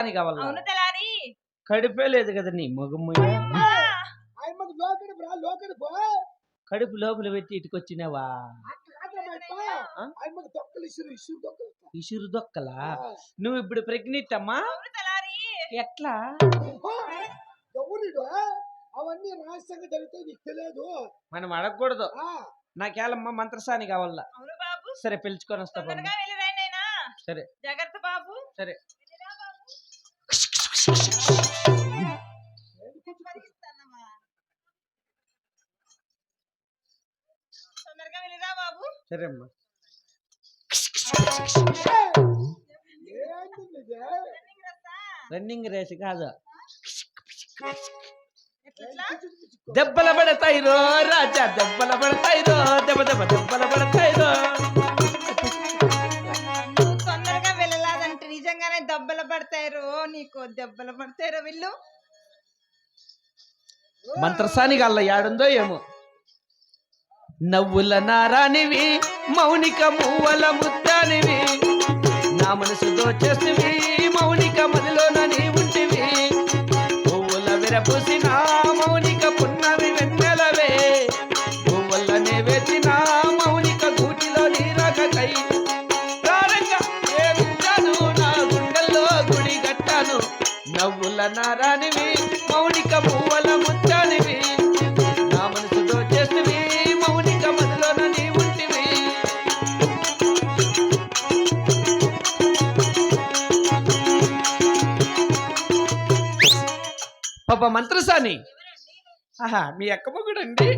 అని కావాలా? అవును తెలారి కడుపే లేదు కదా నీ మగమ్మ కడుపు లోపల పెట్టి ఇటుకొచ్చినావా? ఇసురు ఇసురు దొక్కలు ఇసురు దొక్కలా నువ్వు ఇప్పుడు ప్రెగ్నెంట్ అమ్మా? అవును తెలారి ఎట్లా? అవన్నీ రహస్యంగా జరుగుతాయి నీకు తెలియదు. మనం అడగకూడదు. ఆ, నాకేళమ్మ మంత్రసాని కావాలా? అవును బాబు. సరే పిలుచుకొని వస్తా సరే. జాగ్రత్త బాబు. సరే. సరే అమ్మా రన్నింగ్ రేస్ కాదు. దెబ్బల పడతాయి రో రాజా దెబ్బల పడతాయి రో దెబ్బ దెబ్బ దెబ్బల పడతాయి రో దెబ్బలు పడతారు నీకు దెబ్బలు పడతారు వీళ్ళు? మంత్రసాని గల్ల యాడుందో ఏమో? నవ్వుల నారానివి మౌనిక మువ్వల ముద్దానివి నా మనసు దోచేసివి మౌనిక మదిలోన పాప మంత్రసాని. ఆహా మీ అక్క కనటట్లే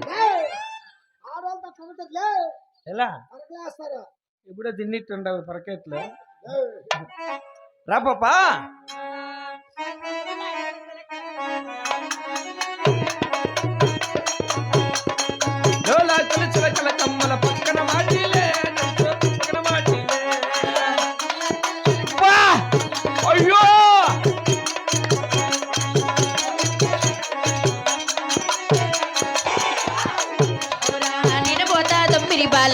ఎలా? ఎప్పుడో తిన్నిట్టుండవు పరకెట్లు. రా పాపా.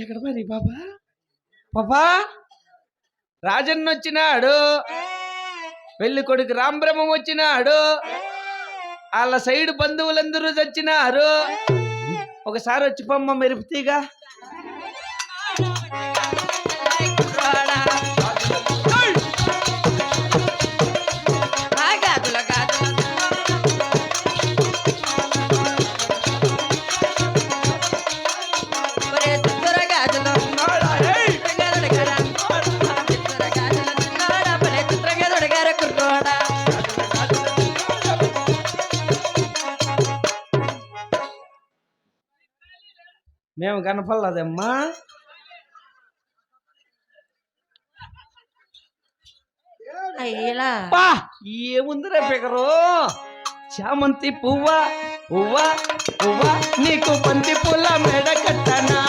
ఎక్కడ మరి బాబా? పాపా రాజన్న వచ్చినాడు. పెళ్ళి కొడుకు రాంబ్రహ్మం వచ్చినాడు. వాళ్ళ సైడ్ బంధువులందరూ చచ్చినారు. ఒకసారి వచ్చి పొమ్మ మెరుపుతీగా. మేము కనపడలేదమ్మా? అయ్యలా. పా! ఏముందిరే పిగరు చామంతి పువ్వ పువ్వ పువ్వ నీకు పంది పూల మెడ కట్టనా?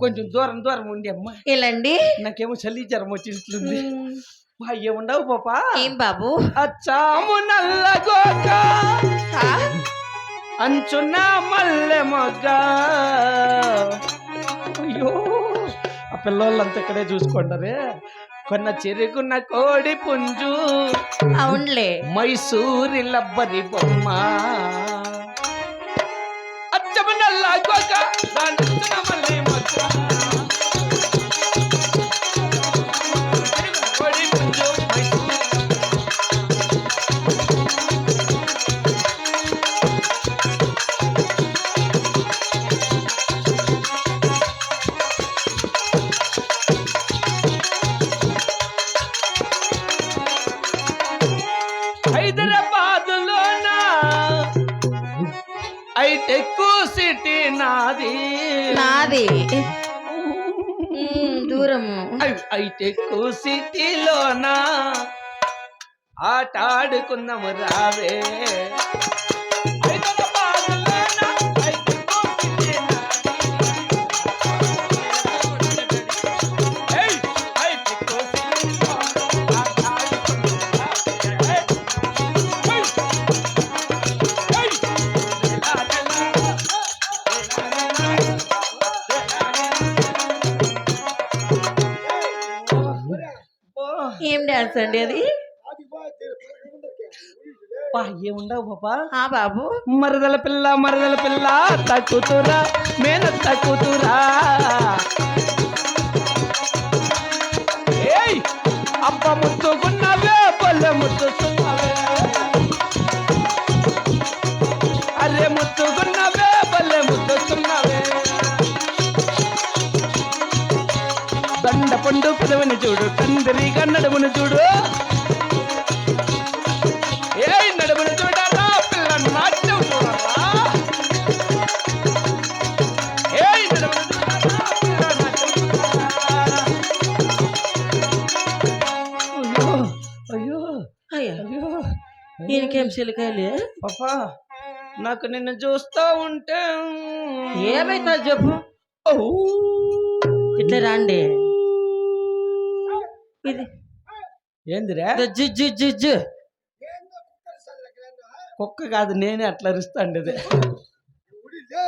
కొంచెం దూరం దూరం ఉండి అమ్మా. ఇలాండి నాకేమో చలి జ్వరం వచ్చి ఇట్లుంది. మా ఏముండవు పాపా? ఏం బాబు? అచ్చాము నల్లగోక ఆ? అంచున మల్లె మొగ్గ. అయ్యో ఆ పిల్లోళ్ళంతా ఇక్కడే చూసుకుంటారే కొన్న చెరుగున్న కోడి పుంజు. అవునులే. మైసూరి లబ్బరి బొమ్మ. హైదరాబాదులోన ఐటెక్ సిటీ నాది. నాది. దూరము. ఐటెక్ సిటీలోన ఆట ఆడుకుందాము రావే. డాన్స్ అండి అది ఏముండవు పాపా ఆ బాబు. మరదల పిల్ల మరదల పిల్ల తక్కుతురా మేన తక్కుతురా ఏయ్ అబ్బ ముత్తుకున్నవే పొల్ల ముత్తుకున్నవే పండు పిలవని చూడు తండ్రిగా నడుమును చూడు నడుమును పిల్ల నాట్యం నడుమును పిల్ల నాట్యం అయ్యో అయ్యో అయ్యో అయ్యో ఈయనకేం చిలికాయలే పాపా నాకు నిన్ను చూస్తా ఉంటే ఏమైతే చెప్పు. ఇట్లా రండి. ఇది ఏందిరా? జుజ్జు జుజ్జు కుక్క కాదు నేనే అట్లా అరుస్తాండేది ఉడిలే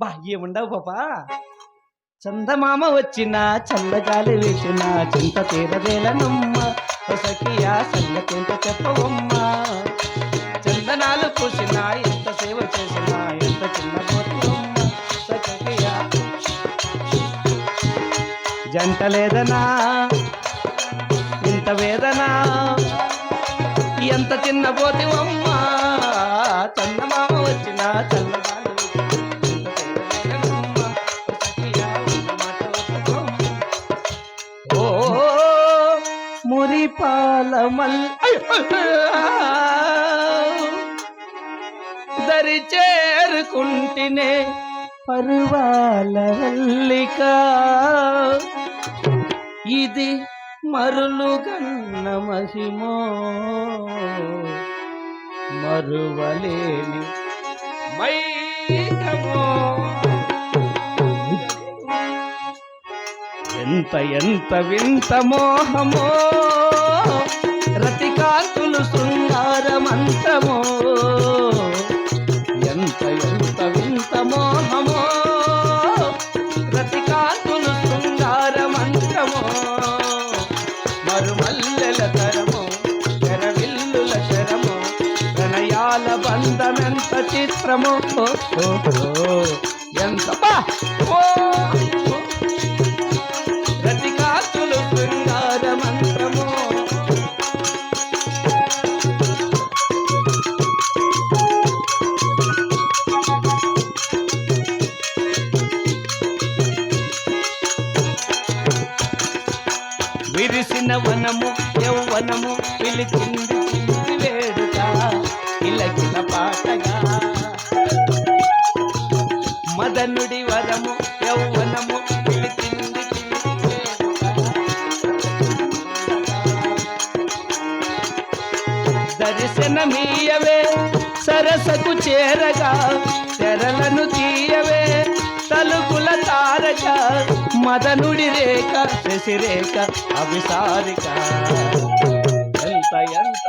బా ఏముండవు పాపా. చందమామ వచ్చిన చల్లగాలి వేసిన చింత తీరవేలనమ్మ సఖియా సంగతింత చెప్పవమ్మ. చందనాలు పూసిన ఎంత సేవ చేసిన ఎంత చిన్న పోతుమ్మ సఖియా జంట లేదనా? ఎంత వేదన ఎంత చిన్న అమ్మా చందమామ వచ్చిన చల్లగాలి వేసిన ఓ మురిపాల దరి చేరుకుంటేనే పరువాల ఇది మరులు కన్న మహిమో. మరువలేని మైకమో. ఎంత ఎంత వింత మోహమో. రతికాంతులు శృంగారమంతమో. చిత్రమో ఓ, ఎంత బా శృంగార మంత్రము. విరిసిన వనము యౌవనము పిలిచింది వేడుక. ఇలకిల పాటగా మదనుడి వరము యౌవనము దర్శనమీయవే సరసకు చేరగా తెరలను తీయవే తలుపుల తారక మదనుడి రేఖ శశిరేఖ అభిసారిక ఎంత ఎంత